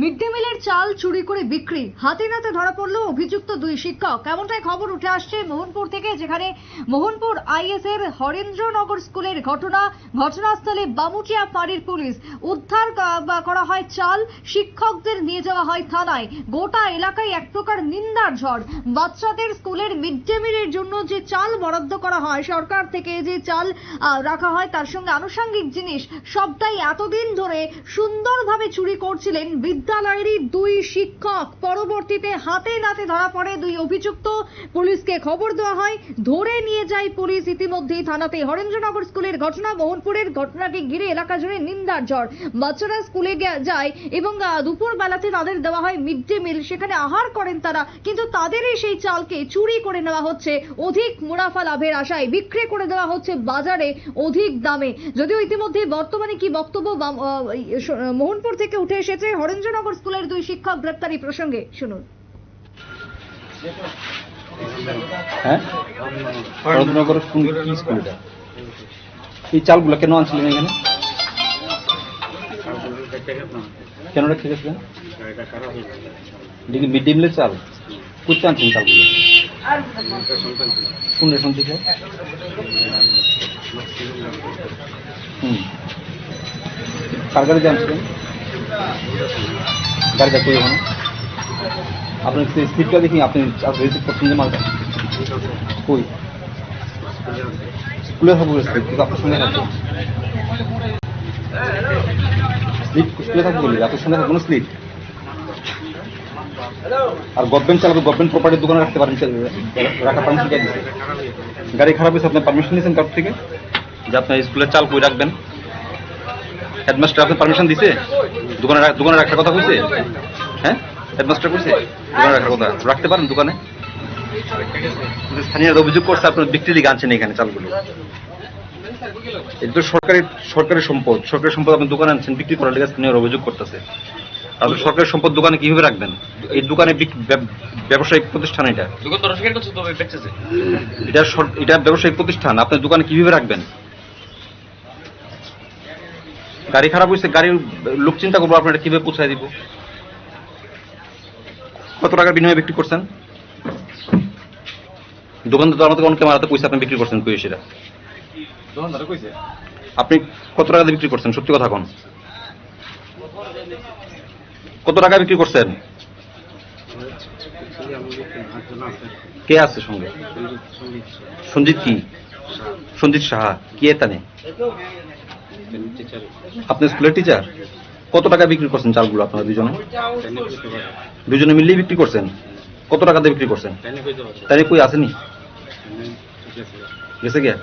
Mid day মিলের চাল চুরি করে বিক্রি। হাতে নাতে ধরা পড়ল অভিযুক্ত দুই শিক্ষক। এমনটাই খবর উঠে আসছে মোহনপুর থেকে, যেখানে মোহনপুর আইএস এর হরেন্দ্রনগর স্কুলের ঘটনা, ঘটনাস্থলে বামুটিয়া ফাঁড়ির পুলিশ। উদ্ধার করা হয় চাল, শিক্ষকদের নিয়ে যাওয়া হয় থানায়। গোটা এলাকায় এক প্রকার নিন্দার ঝড়। বাচ্চাদের স্কুলের মিড ডে মিলের জন্য যে চাল বরাদ্দ করা হয়, সরকার থেকে যে চাল রাখা হয়, তার সঙ্গে আনুষঙ্গিক জিনিস, সবটাই এতদিন ধরে সুন্দরভাবে চুরি করছিলেন বিদ্যালয়েরই দুই শিক্ষক। পরবর্তীতে হাতে নাতে ধরা পড়ে দুই অভিযুক্ত। পুলিশকে খবর দেওয়া হয়, ধরে নিয়ে যায় পুলিশ। থানাতে হরেন্দ্রনগর স্কুলের ঘটনা, মোহনপুরের ঘটনাকে ঘিরে এলাকা জুড়ে নিন্দার ঝড়। বাচ্চারা স্কুলে যায় এবং দুপুর বেলাতে তাদের দেওয়া হয় মিড ডে মিল। সেখানে আহার করেন তারা, কিন্তু তাদেরই সেই চালকে চুরি করে নেওয়া হচ্ছে। অধিক মুনাফা লাভের আশায় বিক্রি করে দেওয়া হচ্ছে বাজারে অধিক দামে। যদিও ইতিমধ্যে বর্তমানে কি বক্তব্য মোহনপুর থেকে উঠে এসেছে হরেন্দ্রনগর স্কুলের দুই শিক্ষক গ্রেপ্তারি প্রসঙ্গে শুনুন। হ্যাঁ? এই চালগুলো কেন আনছিলেন এখানে? কেন রেখে গেছিলেন? মিড ডে মিলের চাল? কোথায় আনছেন চালগুলো? কোন রেশন থেকে হুম। কার গাড়িতে আনছিলেন? গাড়িটা কই ওখানে? আপনার স্পিডটা দেখি, আপনি স্কুলে থাকব। আপনার স্লিপ স্কুলে আপনার স্লিপ আর গভর্নমেন্ট চালাবে গভর্নমেন্ট প্রপার্টির দোকানে রাখতে পারেন রাখা পারমিশন গাড়ি খারাপ হয়েছে আপনি পারমিশন নিয়েছেন কার থেকে? যে আপনার স্কুলের চাল কই রাখবেন? হেডমাস্টার আপনি পারমিশন দিছে? দোকানে দোকানে রাখার কথা কইছে? হ্যাঁ? হেডমাস্টার কইছে? দোকানে রাখার কথা? রাখতে পারেন দোকানে? কিন্তু স্থানীয়রা অভিযোগ করছে আপনার বিক্রি লিগে আনছেন এখানে চালগুলো। এটা তো সরকারি সরকারি সম্পদ। সরকারি সম্পদ আপনি দোকানে আনছেন বিক্রি করার লিগে স্থানীয়রা অভিযোগ করতেছে। আপনি সরকারি সম্পদ দোকানে কীভাবে রাখবেন? এই দোকানে ব্যবসায়িক প্রতিষ্ঠান এটা। এটা এটা ব্যবসায়িক প্রতিষ্ঠান। আপনার দোকানে কীভাবে রাখবেন? গাড়ি খারাপ হয়েছে গাড়ির লোক চিন্তা করব আপনার কীভাবে পৌঁছায় দিব? কত টাকার বিনিময়ে বিক্রি করছেন? দোকানদার তো আমাদের অনেকে মারাতে পয়সা আপনি বিক্রি করছেন কই সেটা আপনি কত টাকা বিক্রি করছেন? সত্যি কথা কোন। কত টাকা বিক্রি করছেন? কে আছে সঙ্গে? সঞ্জিত কি? সঞ্জিত সাহা। কি এতানে আপনি স্কুলের টিচার কত টাকা বিক্রি করছেন চালগুলো আপনারা দুজনে? দুজনে মিলিয়ে বিক্রি করছেন? কত টাকা দিয়ে বিক্রি করছেন? তাই কই আসেনি? গেছে গিয়া?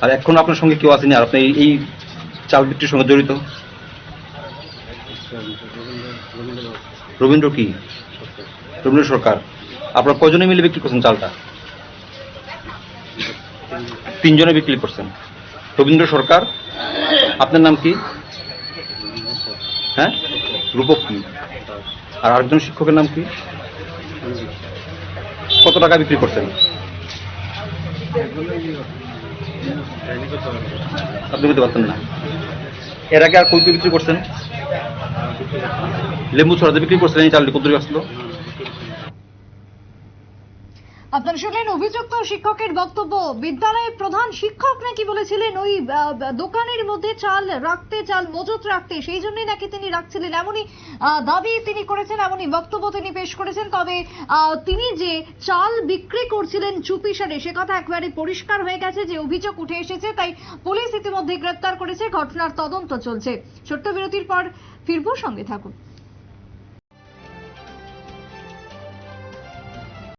আর এখন আপনার সঙ্গে কেউ আসেনি? আর আপনি এই- এই চাল বিক্রির সঙ্গে জড়িত? রবীন্দ্র কি? রবীন্দ্র সরকার। আপনারা কজনে মিলে বিক্রি করছেন চালটা? তিনজনে বিক্রি করছেন। রবীন্দ্র সরকার আপনার নাম কি? হ্যাঁ? রূপক কি? আর আরেকজন শিক্ষকের নাম কি? কত টাকা বিক্রি করছেন? আপনি বলতে পারতেন না। এর আগে আর কই বিক্রি করছেন? লেম্বু ছড়াতে বিক্রি করছেন, এই চালটি কত আসলো? আপনারা শুনলেন অভিযুক্ত শিক্ষকের বক্তব্য। বিদ্যালয়ের প্রধান শিক্ষক নাকি বলেছিলেন, ওই দোকানের মধ্যে চাল রাখতে, চাল মজুত রাখতে। সেই জন্যই নাকি তিনি রাখছিলেন। এমনই দাবি তিনি করেছেন, এমনই বক্তব্য তিনি পেশ করেছেন। তবে তিনি যে চাল বিক্রি করছিলেন চুপিসারে সে কথা একেবারে পরিষ্কার হয়ে গেছে যে অভিযোগ উঠে এসেছে। তাই পুলিশ ইতিমধ্যে গ্রেপ্তার করেছে। ঘটনার তদন্ত চলছে। ছোট্ট বিরতির পর ফিরবো, সঙ্গে থাকুন।